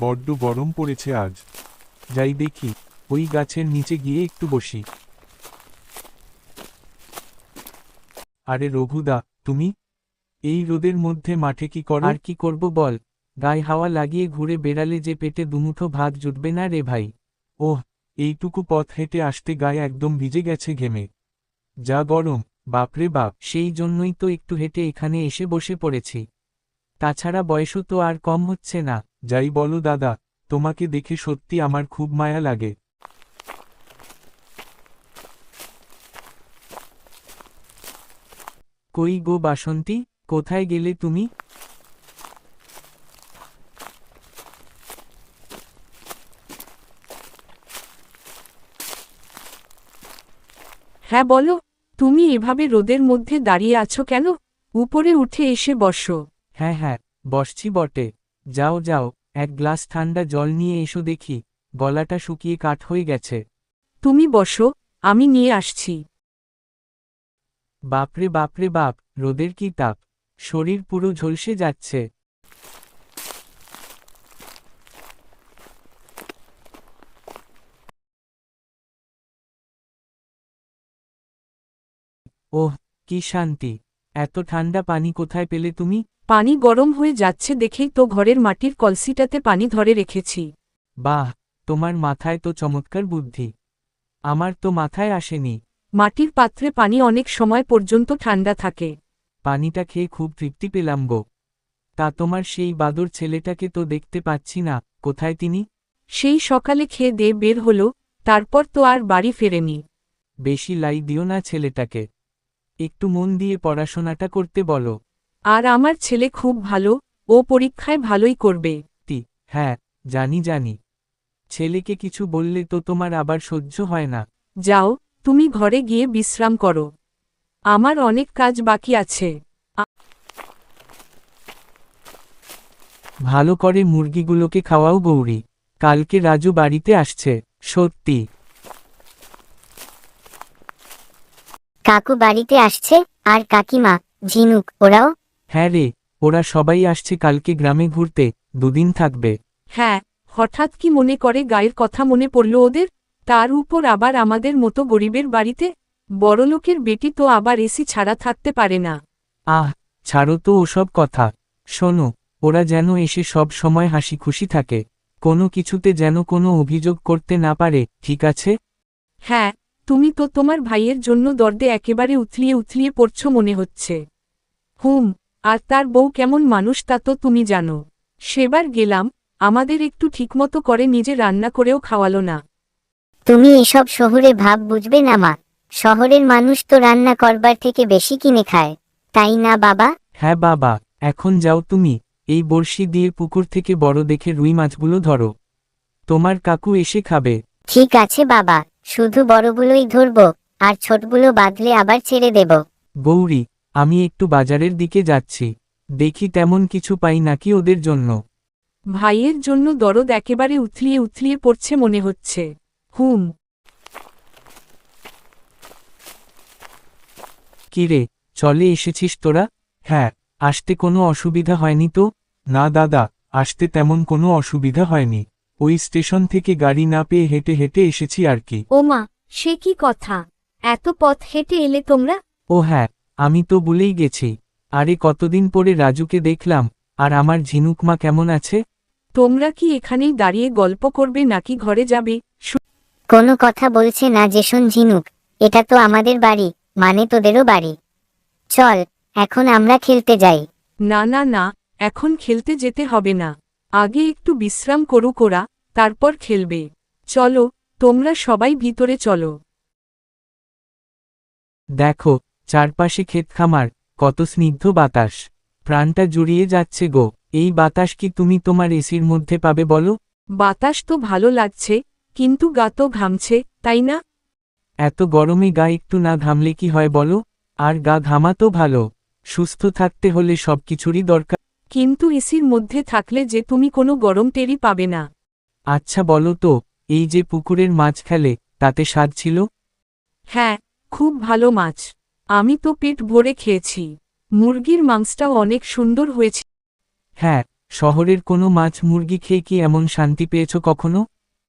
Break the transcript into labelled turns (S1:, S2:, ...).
S1: বড্ড গরম পড়েছে আজ। যাই দেখি ওই গাছের নিচে গিয়ে একটু বসি। আরে রঘুদা তুমি? এই রোদের মধ্যে মাঠে কি কর?
S2: আর কি করব বল? গায়ে হাওয়া লাগিয়ে ঘুরে বেড়ালে যে পেটে দুমুঠো ভাত জুটবে না রে ভাই।
S1: ওহ এইটুকু পথ হেঁটে আসতে গায়ে একদম ভিজে গেছে ঘেমে। যা গরম বাপরে বাপ।
S2: সেই জন্যই তো একটু হেঁটে এখানে এসে বসে পড়েছি। তাছাড়া বয়সও তো আর কম হচ্ছে না।
S1: যাই বলো দাদা তোমাকে দেখে সত্যি আমার খুব মায়া লাগে।
S2: কই গো বাসন্তী কোথায় গেলে তুমি?
S3: হ্যাঁ বলো তুমি এভাবে রোদের মধ্যে দাঁড়িয়ে আছো কেন? উপরে উঠে এসে বসো।
S2: হ্যাঁ হ্যাঁ বসছি বটে। যাও যাও এক গ্লাস ঠান্ডা জল নিয়ে এসো দেখি গলাটা শুকিয়ে কাঠ হয়ে গেছে।
S3: তুমি বসো আমি নিয়ে আসছি।
S2: বাপরে বাপরে বাপ রোদের কি তাপ শরীর পুরো ঝলসে যাচ্ছে। ওহ কি শান্তি এত ঠান্ডা পানি কোথায় পেলে তুমি?
S3: পানি গরম হয়ে যাচ্ছে দেখেই তো ঘরের মাটির কলসিটাতে পানি ধরে রেখেছি।
S2: বাহ তোমার মাথায় তো চমৎকার বুদ্ধি। আমার তো মাথায় আসেনি।
S3: মাটির পাত্রে পানি অনেক সময় পর্যন্ত ঠান্ডা থাকে।
S2: পানিটা খেয়ে খুব তৃপ্তি পেলাম গো। তা তোমার সেই বাদর ছেলেটাকে তো দেখতে পাচ্ছি না কোথায় তিনি?
S3: সেই সকালে খেয়ে দিয়ে বের হলো তারপর তো আর বাড়ি ফেরেনি।
S2: বেশি লাই দিও না ছেলেটাকে। একটু মন দিয়ে পড়াশোনাটা করতে বলো।
S3: আর আমার ছেলে খুব ভালো ও পরীক্ষায় ভালোই করবে।
S2: তি হ্যাঁ জানি জানি। ছেলেকে কিছু বললে তো তোমার আবার সহ্য হয় না।
S3: যাও তুমি ঘরে গিয়ে বিশ্রাম করো। আমার অনেক কাজ বাকি আছে।
S2: ভালো করে মুরগিগুলোকে খাওয়াও গৌরী। কালকে রাজু বাড়িতে আসছে সত্যি।
S4: কাকু বাড়িতে আসছে আর কাকিমা ঝিনুক ওরাও
S2: হ্যাঁ রে ওরা সবাই আসছে কালকে গ্রামে ঘুরতে দুদিন থাকবে।
S3: হ্যাঁ হঠাৎ কি মনে করে গায়ের কথা মনে পড়ল ওদের? তার উপর আবার আমাদের মতো গরিবের বাড়িতে? বড়লোকের বেটি তো আবার এসি ছাড়া থাকতে পারে না।
S2: আহ ছাড়ো তো ওসব কথা। শোনো ওরা যেন এসে সব সময় হাসি খুশি থাকে। কোনো কিছুতে যেন কোনো অভিযোগ করতে না পারে ঠিক আছে?
S3: হ্যাঁ তুমি তো তোমার ভাইয়ের জন্য দর্দে একেবারে উথলিয়ে উথলিয়ে পড়ছ মনে হচ্ছে। হুম আর তার বউ কেমন মানুষ তা তো তুমি জানো। সেবার গেলাম আমাদের একটু ঠিকমতো করে নিজে রান্না করেও খাওয়ালো না।
S4: তুমি এসব শহরে ভাব বুঝবে না মা। শহরের মানুষ তো রান্না করবার থেকে বেশি কিনে খায়। তাই না বাবা?
S2: হ্যাঁ বাবা এখন যাও তুমি এই বড়শি দিয়ে পুকুর থেকে বড় দেখে রুই মাছগুলো ধরো। তোমার কাকু এসে খাবে।
S4: ঠিক আছে বাবা। শুধু বড়গুলোই ধরবো আর ছোটগুলো বাঁধলে আবার ছেড়ে দেব।
S2: গৌরী আমি একটু বাজারের দিকে যাচ্ছি। দেখি তেমন কিছু পাই নাকি ওদের জন্য।
S3: ভাইয়ের জন্য দরদ একেবারে উথলিয়ে উথলিয়ে পড়ছে মনে হচ্ছে। হুম।
S2: কিরে চলে এসেছিস তোরা? হ্যাঁ আসতে কোনো অসুবিধা হয়নি তো?
S1: না দাদা আসতে তেমন কোনো অসুবিধা হয়নি। ওই স্টেশন থেকে গাড়ি না পেয়ে হেঁটে হেঁটে এসেছি আর কি।
S4: ওমা সে কি কথা? এত পথ হেঁটে এলে তোমরা?
S2: ও হ্যাঁ আমি তো ভুলেই গেছি। আরে কতদিন পরে রাজুকে দেখলাম আর আমার ঝিনুকমা কেমন আছে?
S3: তোমরা কি এখানেই দাঁড়িয়ে গল্প করবে নাকি ঘরে যাবে?
S4: কোনো কথা বলছে না জেসন ঝিনুক এটা তো আমাদের বাড়ি মানে তোদেরও বাড়ি। চল এখন আমরা খেলতে যাই।
S3: না না না এখন খেলতে যেতে হবে না। আগে একটু বিশ্রাম করুক ওরা তারপর খেলবে। চলো তোমরা সবাই ভিতরে চলো।
S2: দেখো চারপাশে ক্ষেত খামার কত স্নিগ্ধ বাতাস। প্রাণটা জুড়িয়ে যাচ্ছে গো এই বাতাস কি তুমি তোমার এসির মধ্যে পাবে বলো?
S3: বাতাস তো ভালো লাগছে কিন্তু গা তো ঘামছে তাই না?
S2: এত গরমে গা একটু না ঘামলে কি হয় বলো? আর গা ঘামা তো ভালো সুস্থ থাকতে হলে সবকিছুরই দরকার।
S3: কিন্তু এসির মধ্যে থাকলে যে তুমি কোনো গরম টেরি পাবে না।
S2: আচ্ছা বলো তো এই যে পুকুরের মাছ খেলে তাতে স্বাদ ছিল?
S3: হ্যাঁ খুব ভালো মাছ। আমি তো পেট ভরে খেয়েছি। মুরগির মাংসটাও অনেক সুন্দর হয়েছে।
S2: হ্যাঁ শহরের কোনো মাছ মুরগি খেয়ে কি এমন শান্তি পেয়েছ কখনো?